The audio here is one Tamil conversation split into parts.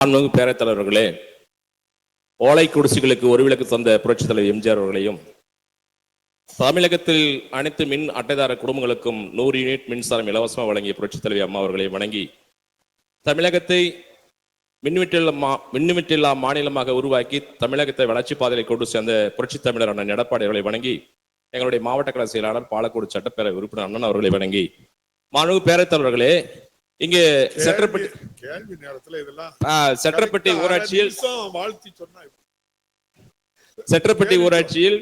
மாண்புமிகு பேரவைத் தலைவர்களே ஓலை குடிசைகளுக்கு ஒரு விளக்கு தந்த புரட்சித் தலைவர் எம்ஜிஆர் அவர்களையும் தமிழகத்தில் அனைத்து மின் அட்டைதார குடும்பங்களுக்கும் நூறு யூனிட் மின்சாரம் இலவசமாக வழங்கிய புரட்சித் தலைவி அம்மா அவர்களை வணங்கி தமிழகத்தை மின்வெட்டில்லா மா மின்வெட்டில்லா மாநிலமாக உருவாக்கி தமிழகத்தை வளர்ச்சி பாதையை கொண்டு சேர்ந்த புரட்சித் தமிழர் அண்ணன் எடப்பாடி அவர்களை வணங்கி எங்களுடைய மாவட்ட கழக செயலாளர் பாலக்கோடு சட்டப்பேரவை உறுப்பினர் அண்ணன் அவர்களை வணங்கி மாண்புமிகு பேரவைத் தலைவர்களே இங்கு செட்டப்பட்டி கேள்வி- நேரத்துல இதெல்லாம் செட்டப்பட்டி ஊராட்சியில் வாழ்த்தி சொன்னா செட்டப்பட்டி ஊராட்சியில்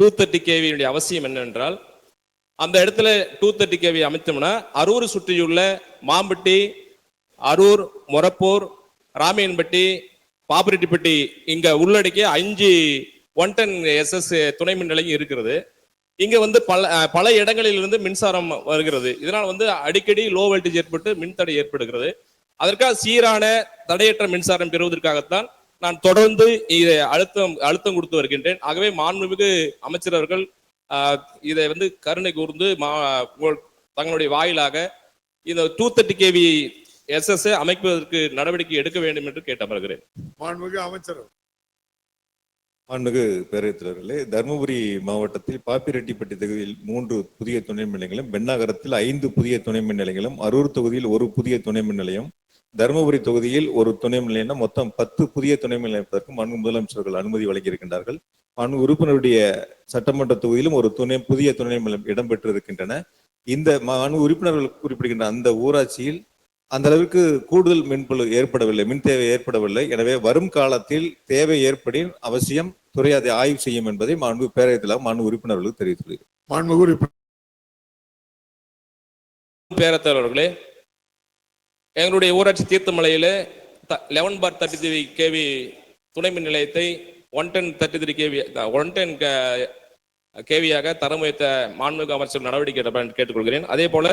டூ தேர்ட்டி கேவியுடைய அவசியம் என்னவென்றால் அந்த இடத்துல டூ தேர்ட்டி கேவி அமைத்தோம்னா அரூர் சுற்றியுள்ள மாம்பட்டி அரூர் மொரப்பூர் ராமியன்பட்டி பாப்பிரெட்டிப்பட்டி இங்க உள்ளடக்கிய அஞ்சு ஒன் டென் எஸ்எஸ் துணை மின் நிலையம் இருக்கிறது. இங்க வந்து பல பல இடங்களில் இருந்து மின்சாரம் வருகிறது. இதனால் வந்து அடிக்கடி லோ வோல்டேஜ் ஏற்பட்டு மின்தடை ஏற்படுகிறது. அதற்காக சீரான தடையற்ற மின்சாரம் பெறுவதற்காகத்தான் நான் தொடர்ந்து இதை அழுத்தம் அழுத்தம் கொடுத்து வருகின்றேன். ஆகவே மாண்புமிகு அமைச்சர் அவர்கள் இதை வந்து கருணை கூர்ந்து தங்களுடைய வாயிலாக இந்த டூ தேர்ட்டி கேவி எஸ்எஸ் அமைப்பதற்கு நடவடிக்கை எடுக்க வேண்டும் என்று கேட்டு அமர்கிறேன் மாண்புமிகு அமைச்சர் மாண்புமிகு பேரவைத் தலைவர்களே தருமபுரி மாவட்டத்தில் பாப்பிரெட்டிப்பட்டி தொகுதியில் மூன்று புதிய துணை மின் நிலையங்களும் பெண்ணாகரத்தில் ஐந்து புதிய துணை மின் நிலையங்களும் அரூர் தொகுதியில் ஒரு புதிய துணை மின் நிலையம் தருமபுரி தொகுதியில் ஒரு துணை நிலையம் மொத்தம் பத்து புதிய துணை நிலையத்திற்கு மாண்பு முதலமைச்சர்கள் அனுமதி வழங்கியிருக்கின்றார்கள். மாண்பு உறுப்பினருடைய சட்டமன்ற தொகுதியிலும் ஒரு துணை புதிய துணை நிலையம் இடம்பெற்று இருக்கின்றன இந்த மாண்பு உறுப்பினர்கள் குறிப்பிடுகின்ற அந்த ஊராட்சியில் அந்த அளவிற்கு கூடுதல் மின்புல ஏற்படவில்லை மின் தேவை ஏற்படவில்லை. எனவே வரும் காலத்தில் தேவை ஏற்படின் அவசியம் துறை அதை ஆய்வு செய்யும் என்பதை மாண்பு பேரவைத்தில் மாண்பு உறுப்பினர்களுக்கு தெரிவித்துள்ளது மாண்புமிகு உறுப்பினர் பேரத்தலைவர்களே எங்களுடைய ஊராட்சி தீர்த்தமலையில் the eleven by thirty three K V துணை மின் நிலையத்தை one ten thirty three K V one ten கேவியாக தரம் வைத்த மாண்புமிகு அமைச்சர் நடவடிக்கை கேட்டுக்கொள்கிறேன். அதே போல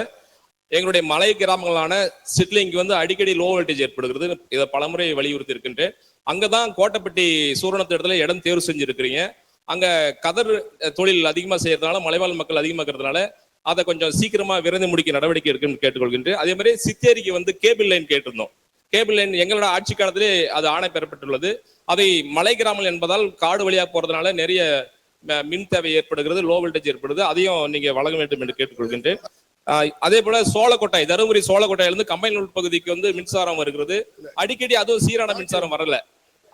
எங்களுடைய மலை கிராமங்களான சிட்லிங்க்கு வந்து அடிக்கடி லோ வோல்டேஜ் ஏற்படுகிறது. இதை பலமுறை வலியுறுத்தி இருக்கின்றேன் அங்கதான் கோட்டைப்பட்டி சூரணத்து இடத்துல இடம் தேர்வு செஞ்சுருக்கிறீங்க. அங்கே கதர் தொழில் அதிகமாக செய்யறதுனால மலைவாழ் மக்கள் அதிகமாக இருக்கிறதுனால அதை கொஞ்சம் சீக்கிரமா விரைந்து முடிக்க நடவடிக்கை இருக்குன்னு கேட்டுக்கொள்கின்றேன் அதே மாதிரி சித்தேரிக்கு வந்து கேபிள் லைன் கேட்டிருந்தோம். கேபிள் லைன் எங்களோட ஆட்சி காலத்திலே அது ஆணை பெறப்பட்டுள்ளது. அதை மலை கிராமம் என்பதால் காடு வழியாக போறதுனால நிறைய ம- மின் தேவை ஏற்படுகிறது லோ வோல்டேஜ் ஏற்படுது. அதையும் நீங்க வழங்க வேண்டும் என்று கேட்டுக்கொள்கின்றேன். அதே போல சோளக்கொட்டாய் தருமபுரி சோழக்கோட்டையிலிருந்து கம்பைன் உள் பகுதிக்கு வந்து மின்சாரம் வருகிறது. அடிக்கடி அதுவும் சீரான மின்சாரம் வரல.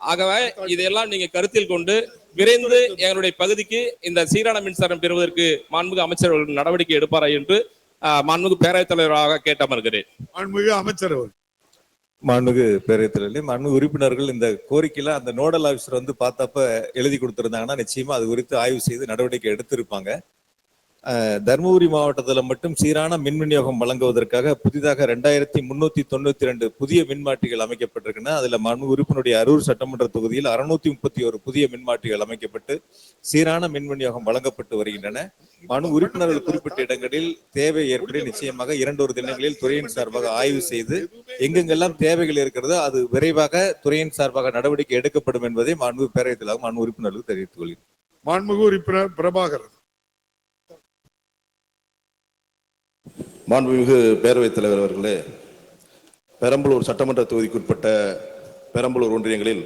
ஆகவே இதையெல்லாம் நீங்க கருத்தில் கொண்டு விரைந்து எங்களுடைய பகுதிக்கு இந்த சீரான மின்சாரம் பெறுவதற்கு மாண்புமிகு அமைச்சர் அவர்கள் நடவடிக்கை எடுப்பாரா என்று ஆஹ், மாண்புமிகு பேரவைத் தலைவராக கேட்டமர்கிறேன். மாண்புமிகு அமைச்சர் அவர் மாண்புமிகு பேரவைத் தலைவர்களே உறுப்பினர்கள் இந்த கோரிக்கையில அந்த நோடல் ஆபீசர் வந்து பார்த்தப்ப எழுதி கொடுத்திருந்தாங்கன்னா நிச்சயமா அது குறித்து ஆய்வு செய்து நடவடிக்கை எடுத்திருப்பாங்க. தருமபுரி மாவட்டத்தில் மட்டும் சீரான மின் விநியோகம் வழங்குவதற்காக புதிதாக ரெண்டாயிரத்தி முன்னூத்தி தொண்ணூத்தி ரெண்டு புதிய மின்மாற்றிகள் அமைக்கப்பட்டிருக்கின்றன அதுல மண் உறுப்பினருடைய அரூர் சட்டமன்ற தொகுதியில் அறுநூத்தி முப்பத்தி ஒரு புதிய மின்மாற்றிகள் அமைக்கப்பட்டு சீரான மின் விநியோகம் வழங்கப்பட்டு வருகின்றன. மனு உறுப்பினர்கள் குறிப்பிட்ட இடங்களில் தேவை ஏற்படி நிச்சயமாக இரண்டொரு தினங்களில் துறையின் சார்பாக ஆய்வு செய்து எங்கெங்கெல்லாம் தேவைகள் இருக்கிறதோ அது விரைவாக துறையின் சார்பாக நடவடிக்கை எடுக்கப்படும் என்பதை மாண்பு பேரவைத்தலாக மாண்பு உறுப்பினர்களுக்கு தெரிவித்துக் கொள்கிறேன். மாண்புமிகு உறுப்பினர் பிரபாகரன். மாண்புமிகு பேரவைத் தலைவர் அவர்களே பெரம்பலூர் சட்டமன்ற தொகுதிக்குட்பட்ட பெரம்பலூர் ஒன்றியங்களில்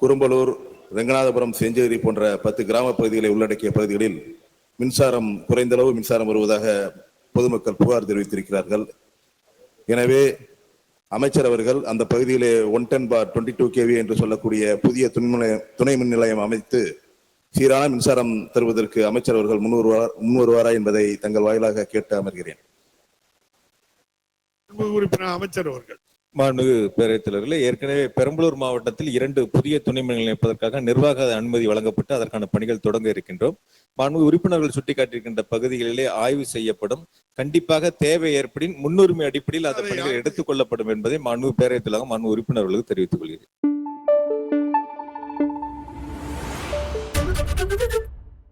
குறும்பலூர் ரெங்கநாதபுரம் செஞ்சேரி போன்ற பத்து கிராம பகுதிகளை உள்ளடக்கிய பகுதிகளில் மின்சாரம் குறைந்த அளவு மின்சாரம் வருவதாக பொதுமக்கள் புகார் தெரிவித்திருக்கிறார்கள். எனவே அமைச்சர் அவர்கள் அந்த பகுதியிலே one ten by twenty two K V என்று சொல்லக்கூடிய புதிய துணை துணை மின் நிலையம் அமைத்து சீரான மின்சாரம் தருவதற்கு அமைச்சர் அவர்கள் முன்வருவார் முன்வருவாரா என்பதை தங்கள் வாயிலாக கேட்டு அமர்கிறேன். உறுப்பினர் அமைச்சர் அவர்கள். மாண்புமிகு பேரவைத் தலைவர்களே ஏற்கனவே பெரம்பலூர் மாவட்டத்தில் இரண்டு புதிய துணை நிலையம் அமைப்பதற்காக நிர்வாக அனுமதி வழங்கப்பட்டு அதற்கான பணிகள் தொடங்க இருக்கின்றோம். மாண்புமிகு உறுப்பினர்கள் சுட்டிக்காட்டியிருக்கின்ற பகுதிகளிலே ஆய்வு செய்யப்படும். கண்டிப்பாக தேவை ஏற்படின் முன்னுரிமை அடிப்படையில் அந்த பணிகள் எடுத்துக் கொள்ளப்படும் என்பதை மாண்புமிகு பேரவைத் தலைவர் மாண்பு உறுப்பினர்களுக்கு தெரிவித்துக் கொள்கிறேன்.